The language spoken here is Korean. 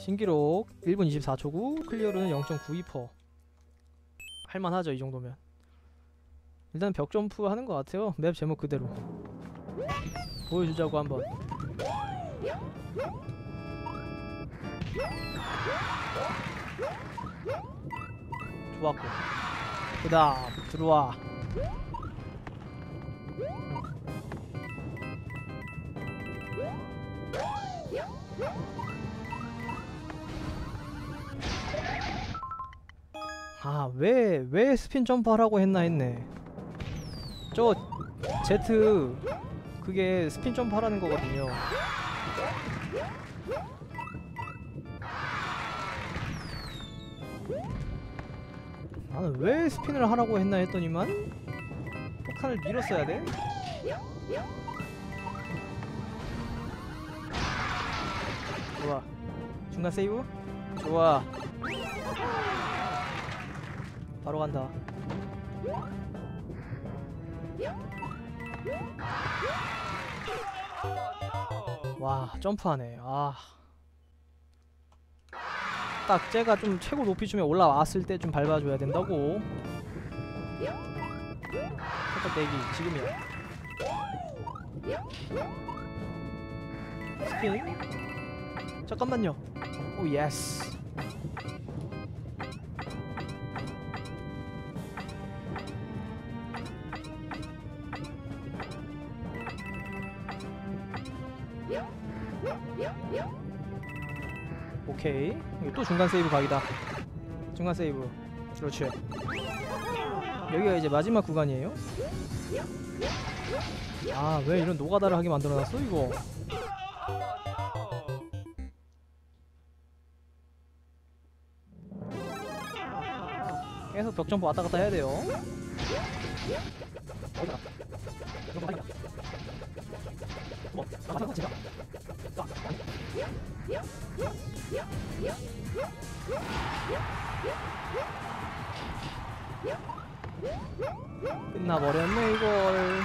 신기록 1분 24초고 클리어는 0.92% 할만하죠 이 정도면. 일단 벽 점프 하는 것 같아요 맵 제목 그대로. 보여주자고 한번. 좋았고. 그 다음 들어와 아, 왜, 왜 스핀 점프 하라고 했나 했네. 저, Z, 그게 스핀 점프 하라는 거거든요. 나는 왜 스핀을 하라고 했나 했더니만, 폭탄을 밀었어야 돼? 좋아. 중간 세이브? 좋아. 바로 간다. 와 점프하네. 아. 딱 쟤가 좀 최고 높이쯤에 올라왔을 때 좀 밟아줘야 된다고. 살짝 대기 지금이야. 스핀. 잠깐만요. 오 예스. 오케이. 또 중간 세이브 각이다. 중간 세이브. 그렇지. 여기가 이제 마지막 구간이에요? 아 왜 이런 노가다를 하게 만들어놨어 이거? 계속 벽점프 왔다갔다 해야 돼요 끝나버렸네 이걸.